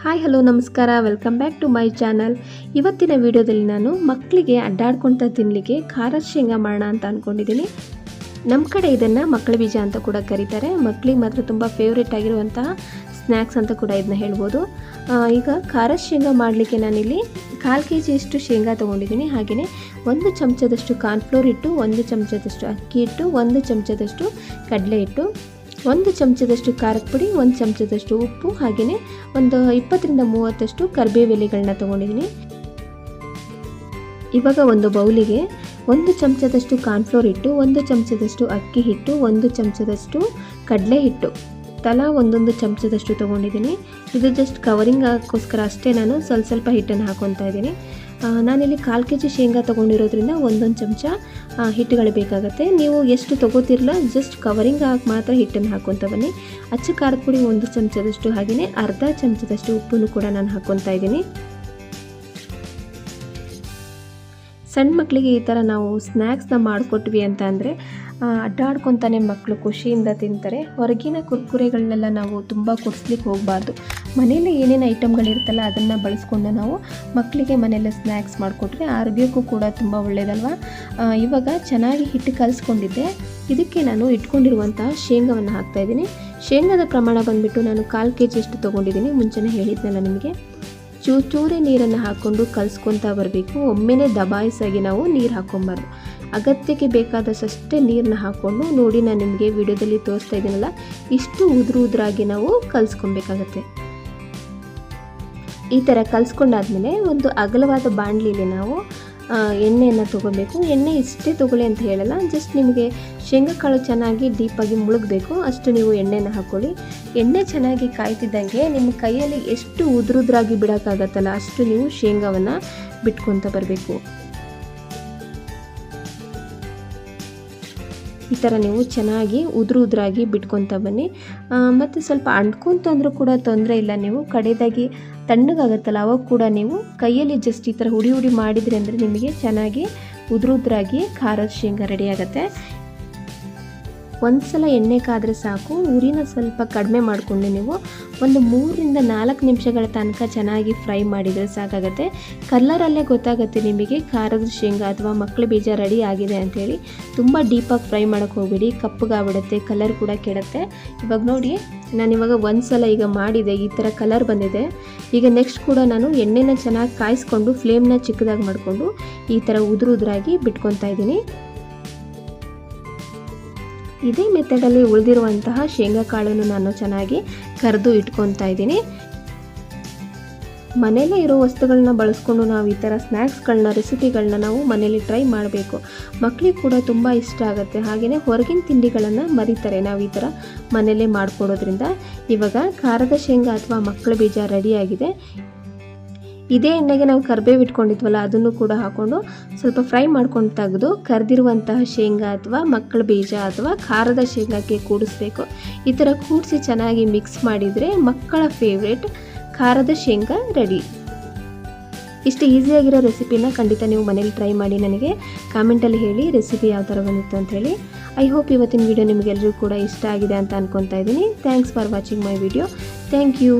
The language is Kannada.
ಹಾಯ್ ಹಲೋ ನಮಸ್ಕಾರ. Welcome back to my channel ಇವತ್ತಿನ ವಿಡಿಯೋದಲ್ಲಿ ನಾನು ಮಕ್ಕಳಿಗೆ ಅಡ್ಡಾಡ್ಕೊತ ತಿನ್ನಲಿಕ್ಕೆ ಖಾರದ ಶೇಂಗಾ ಮಾಡೋಣ ಅಂತ ಅಂದ್ಕೊಂಡಿದ್ದೀನಿ ನಮ್ಮ ಕಡೆ ಇದನ್ನು ಮಕ್ಕಳ ಬೀಜ ಅಂತ ಕೂಡ ಕರೀತಾರೆ. ಮಕ್ಕಳಿಗೆ ಮಾತ್ರ ತುಂಬ ಫೇವ್ರೇಟ್ ಆಗಿರುವಂತಹ ಸ್ನ್ಯಾಕ್ಸ್ ಅಂತ ಕೂಡ ಇದನ್ನ ಹೇಳ್ಬೋದು. ಈಗ ಖಾರದ ಶೇಂಗಾ ಮಾಡಲಿಕ್ಕೆ ನಾನಿಲ್ಲಿ ಕಾಲು ಕೆ ಜಿಯಷ್ಟು ಶೇಂಗಾ ತೊಗೊಂಡಿದ್ದೀನಿ. ಹಾಗೆಯೇ ಒಂದು ಚಮಚದಷ್ಟು ಕಾರ್ನ್ಫ್ಲೋರ್ ಇಟ್ಟು, ಒಂದು ಚಮಚದಷ್ಟು ಅಕ್ಕಿ ಇಟ್ಟು, ಒಂದು ಚಮಚದಷ್ಟು ಕಡಲೆ ಹಿಟ್ಟು, ಒಂದು ಚಮಚದಷ್ಟು ಖಾರದ ಪುಡಿ, ಒಂದು ಚಮಚದಷ್ಟು ಉಪ್ಪು ಹಾಗೆಯೇ ಒಂದು ಇಪ್ಪತ್ತರಿಂದ ಮೂವತ್ತಷ್ಟು ಕರಿಬೇವು ಎಲೆಗಳನ್ನ ತೊಗೊಂಡಿದ್ದೀನಿ. ಇವಾಗ ಒಂದು ಬೌಲಿಗೆ ಒಂದು ಚಮಚದಷ್ಟು ಕಾರ್ನ್ಫ್ಲೋರ್ ಹಿಟ್ಟು, ಒಂದು ಚಮಚದಷ್ಟು ಅಕ್ಕಿ ಹಿಟ್ಟು, ಒಂದು ಚಮಚದಷ್ಟು ಕಡಲೆ ಹಿಟ್ಟು. ತಲಾ ಒಂದೊಂದು ಚಮಚದಷ್ಟು ತೊಗೊಂಡಿದ್ದೀನಿ. ಇದು ಜಸ್ಟ್ ಕವರಿಂಗ್ ಆಗೋಸ್ಕರ ಅಷ್ಟೇ ನಾನು ಸ್ವಲ್ಪ ಸ್ವಲ್ಪ ಹಿಟ್ಟನ್ನು ಹಾಕೊತಾ ಇದ್ದೀನಿ. ನಾನಿಲ್ಲಿ ಕಾಲು ಕೆ ಜಿ ಶೇಂಗಾ ತೊಗೊಂಡಿರೋದ್ರಿಂದ ಒಂದೊಂದು ಚಮಚ ಹಿಟ್ಟುಗಳು ಬೇಕಾಗುತ್ತೆ. ನೀವು ಎಷ್ಟು ತೊಗೋತಿರಲ್ಲ ಜಸ್ಟ್ ಕವರಿಂಗ್ ಆಗಿ ಮಾತ್ರ ಹಿಟ್ಟನ್ನು ಹಾಕ್ಕೊತ ಬನ್ನಿ. ಅಚ್ಚ ಖಾರದ ಪುಡಿ ಒಂದು ಚಮಚದಷ್ಟು, ಹಾಗೆಯೇ ಅರ್ಧ ಚಮಚದಷ್ಟು ಉಪ್ಪನ್ನು ಕೂಡ ನಾನು ಹಾಕ್ಕೊತಾ ಇದ್ದೀನಿ. ಸಣ್ಣ ಮಕ್ಕಳಿಗೆ ಈ ಥರ ನಾವು ಸ್ನ್ಯಾಕ್ಸ್ನ ಮಾಡಿಕೊಟ್ವಿ ಅಂತ ಅಂದರೆ ಅಡ್ಡಾಡ್ಕೊತಾನೆ ಮಕ್ಕಳು ಖುಷಿಯಿಂದ ತಿಂತಾರೆ. ಹೊರಗಿನ ಕುರ್ಕುರೆಗಳನ್ನೆಲ್ಲ ನಾವು ತುಂಬ ಕೊಡಿಸ್ಲಿಕ್ಕೆ ಹೋಗಬಾರ್ದು. ಮನೇಲಿ ಏನೇನು ಐಟಮ್ಗಳಿರುತ್ತಲ್ಲ ಅದನ್ನು ಬಳಸ್ಕೊಂಡು ನಾವು ಮಕ್ಕಳಿಗೆ ಮನೆಯಲ್ಲೇ ಸ್ನ್ಯಾಕ್ಸ್ ಮಾಡಿಕೊಟ್ರೆ ಆರೋಗ್ಯಕ್ಕೂ ಕೂಡ ತುಂಬ ಒಳ್ಳೆಯದಲ್ವ ಇವಾಗ ಚೆನ್ನಾಗಿ ಹಿಟ್ಟು ಕಲಿಸ್ಕೊಂಡಿದ್ದೆ. ಇದಕ್ಕೆ ನಾನು ಇಟ್ಕೊಂಡಿರುವಂತಹ ಶೇಂಗಾವನ್ನು ಹಾಕ್ತಾಯಿದ್ದೀನಿ ಶೇಂಗಾದ ಪ್ರಮಾಣ ಬಂದುಬಿಟ್ಟು ನಾನು ಕಾಲು ಕೆ ಜಿಯಷ್ಟು ತೊಗೊಂಡಿದ್ದೀನಿ. ಮುಂಚೆನೇ ಹೇಳಿದ್ನಲ್ಲ ನಿಮಗೆ. ಚೂ ಚೂರೆ ನೀರನ್ನು ಹಾಕ್ಕೊಂಡು ಕಲಿಸ್ಕೊತಾ ಬರಬೇಕು. ಒಮ್ಮೆನೇ ದಬಾಯಿಸಾಗಿ ನಾವು ನೀರು ಹಾಕ್ಕೊಬಾರ್ದು. ಅಗತ್ಯಕ್ಕೆ ಬೇಕಾದಷ್ಟೇ ನೀರನ್ನ ಹಾಕ್ಕೊಂಡು ನೋಡಿ ನಾನು ನಿಮಗೆ ವಿಡಿಯೋದಲ್ಲಿ ತೋರಿಸ್ತಾ ಇದ್ದೀನಲ್ಲ, ಇಷ್ಟು ಉದುರು ಉದುರಾಗಿ ನಾವು ಕಲಿಸ್ಕೊಬೇಕಾಗತ್ತೆ. ಈ ಥರ ಕಲಿಸ್ಕೊಂಡಾದ್ಮೇಲೆ ಒಂದು ಅಗಲವಾದ ಬಾಣಲಿಲಿ ನಾವು ಎಣ್ಣೆಯನ್ನು ತೊಗೋಬೇಕು ಎಣ್ಣೆ ಇಷ್ಟೇ ತೊಗೊಳ್ಳಿ ಅಂತ ಹೇಳಲ್ಲ. ಜಸ್ಟ್ ನಿಮಗೆ ಶೇಂಗಾಕಾಳು ಚೆನ್ನಾಗಿ ಡೀಪಾಗಿ ಮುಳುಗಬೇಕು. ಅಷ್ಟು ನೀವು ಎಣ್ಣೆನ ಹಾಕ್ಕೊಳ್ಳಿ ಎಣ್ಣೆ ಚೆನ್ನಾಗಿ ಕಾಯ್ತಿದ್ದಂಗೆ ನಿಮ್ಮ ಕೈಯಲ್ಲಿ ಎಷ್ಟು ಉದುರುದ್ರಾಗಿ ಬಿಡೋಕ್ಕಾಗತ್ತಲ್ಲ ಅಷ್ಟು ನೀವು ಶೇಂಗಾವನ್ನು ಬಿಟ್ಕೊತ ಬರಬೇಕು. ಈ ಥರ ನೀವು ಚೆನ್ನಾಗಿ ಉದುರು ಉದುರಾಗಿ ಬಿಟ್ಕೊತ ಬನ್ನಿ. ಮತ್ತು ಸ್ವಲ್ಪ ಅಂಟ್ಕೊಂತ ಅಂದರೂ ಕೂಡ ತೊಂದರೆ ಇಲ್ಲ ನೀವು. ಕಡೆದಾಗಿ ತಣ್ಣಗಾಗತ್ತಲ್ಲ, ಅವಾಗ ಕೂಡ ನೀವು ಕೈಯಲ್ಲಿ ಜಸ್ಟ್ ಈ ಥರ ಹುಡಿ ಹುಡಿ ಮಾಡಿದ್ರಿ ಅಂದರೆ ನಿಮಗೆ ಚೆನ್ನಾಗಿ ಉದುರು ಉದುರಾಗಿ ಖಾರದ ಶೇಂಗಾ ರೆಡಿ ಆಗುತ್ತೆ. ಒಂದು ಸಲ ಎಣ್ಣೆ ಕಾದರೆ ಸಾಕು, ಉರಿನ ಸ್ವಲ್ಪ ಕಡಿಮೆ ಮಾಡಿಕೊಂಡು ನೀವು ಒಂದು ಮೂರರಿಂದ ನಾಲ್ಕು ನಿಮಿಷಗಳ ತನಕ ಚೆನ್ನಾಗಿ ಫ್ರೈ ಮಾಡಿದರೆ ಸಾಕಾಗುತ್ತೆ. ಕಲ್ಲರಲ್ಲೇ ಗೊತ್ತಾಗುತ್ತೆ ನಿಮಗೆ ಖಾರದ ಶೇಂಗಾ ಅಥವಾ ಮಕ್ಕಳು ಬೀಜ ರೆಡಿ ಆಗಿದೆ ಅಂಥೇಳಿ ತುಂಬ ಡೀಪಾಗಿ ಫ್ರೈ ಮಾಡೋಕ್ಕೆ ಹೋಗ್ಬಿಡಿ ಕಪ್ಪಗಾಗ್ಬಿಡುತ್ತೆ ಕಲರ್ ಕೂಡ ಕೆಡುತ್ತೆ. ಇವಾಗ ನೋಡಿ ನಾನಿವಾಗ ಒಂದು ಸಲ ಈಗ ಮಾಡಿದೆ, ಈ ಥರ ಕಲರ್ ಬಂದಿದೆ. ಈಗ ನೆಕ್ಸ್ಟ್ ಕೂಡ ನಾನು ಎಣ್ಣೆನ ಚೆನ್ನಾಗಿ ಕಾಯಿಸ್ಕೊಂಡು ಫ್ಲೇಮ್ನ ಚಿಕ್ಕದಾಗಿ ಮಾಡಿಕೊಂಡು ಈ ಥರ ಉದುರು ಉದುರಾಗಿ ಬಿಟ್ಕೊತಾ ಇದ್ದೀನಿ. ಇದೇ ಮೆಥಡಲ್ಲಿ ಉಳಿದಿರುವಂತಹ ಶೇಂಗಾ ಕಾಳನ್ನು ನಾನು ಚೆನ್ನಾಗಿ ಕರೆದು ಇಟ್ಕೊತಾ ಇದ್ದೀನಿ. ಮನೆಯಲ್ಲೇ ಇರೋ ವಸ್ತುಗಳನ್ನ ಬಳಸ್ಕೊಂಡು ನಾವು ಈ ಥರ ಸ್ನ್ಯಾಕ್ಸ್ಗಳನ್ನ ರೆಸಿಪಿಗಳನ್ನ ನಾವು ಮನೇಲಿ ಟ್ರೈ ಮಾಡಬೇಕು. ಮಕ್ಕಳಿಗೆ ಕೂಡ ತುಂಬ ಇಷ್ಟ ಆಗುತ್ತೆ. ಹಾಗೆಯೇ ಹೊರಗಿನ ತಿಂಡಿಗಳನ್ನು ಮರಿತಾರೆ. ನಾವು ಈ ಥರ ಮನೆಯಲ್ಲೇ ಮಾಡಿಕೊಡೋದ್ರಿಂದ ಇವಾಗ ಖಾರದ ಶೇಂಗಾ ಅಥವಾ ಮಕ್ಕಳ ಬೀಜ ರೆಡಿಯಾಗಿದೆ. ಇದೇ ಎಣ್ಣೆಗೆ ನಾವು ಕರ್ಬೇವು ಇಟ್ಕೊಂಡಿದ್ವಲ್ಲ, ಅದನ್ನು ಕೂಡ ಹಾಕ್ಕೊಂಡು ಸ್ವಲ್ಪ ಫ್ರೈ ಮಾಡ್ಕೊಂಡು ತೆಗೆದು ಕರೆದಿರುವಂತಹ ಶೇಂಗಾ ಅಥವಾ ಮಕ್ಕಳ ಬೀಜ ಅಥವಾ ಖಾರದ ಶೇಂಗಾಕ್ಕೆ ಕೂಡಿಸ್ಬೇಕು. ಈ ಥರ ಕೂಡಿಸಿ ಚೆನ್ನಾಗಿ ಮಿಕ್ಸ್ ಮಾಡಿದರೆ ಮಕ್ಕಳ ಫೇವ್ರೇಟ್ ಖಾರದ ಶೇಂಗಾ ರೆಡಿ ಇಷ್ಟು ಈಸಿಯಾಗಿರೋ ರೆಸಿಪಿನ ಖಂಡಿತ ನೀವು ಮನೇಲಿ ಟ್ರೈ ಮಾಡಿ ನನಗೆ ಕಾಮೆಂಟಲ್ಲಿ ಹೇಳಿ ರೆಸಿಪಿ ಯಾವ ಥರ ಬಂದಿತ್ತು ಅಂತ ಹೇಳಿ. ಐ ಹೋಪ್ ಇವತ್ತಿನ ವಿಡಿಯೋ ನಿಮಗೆಲ್ಲರಿಗೂ ಕೂಡ ಇಷ್ಟ ಆಗಿದೆ ಅಂತ ಅನ್ಕೊತಾ ಇದ್ದೀನಿ. Thanks for watching my video thank you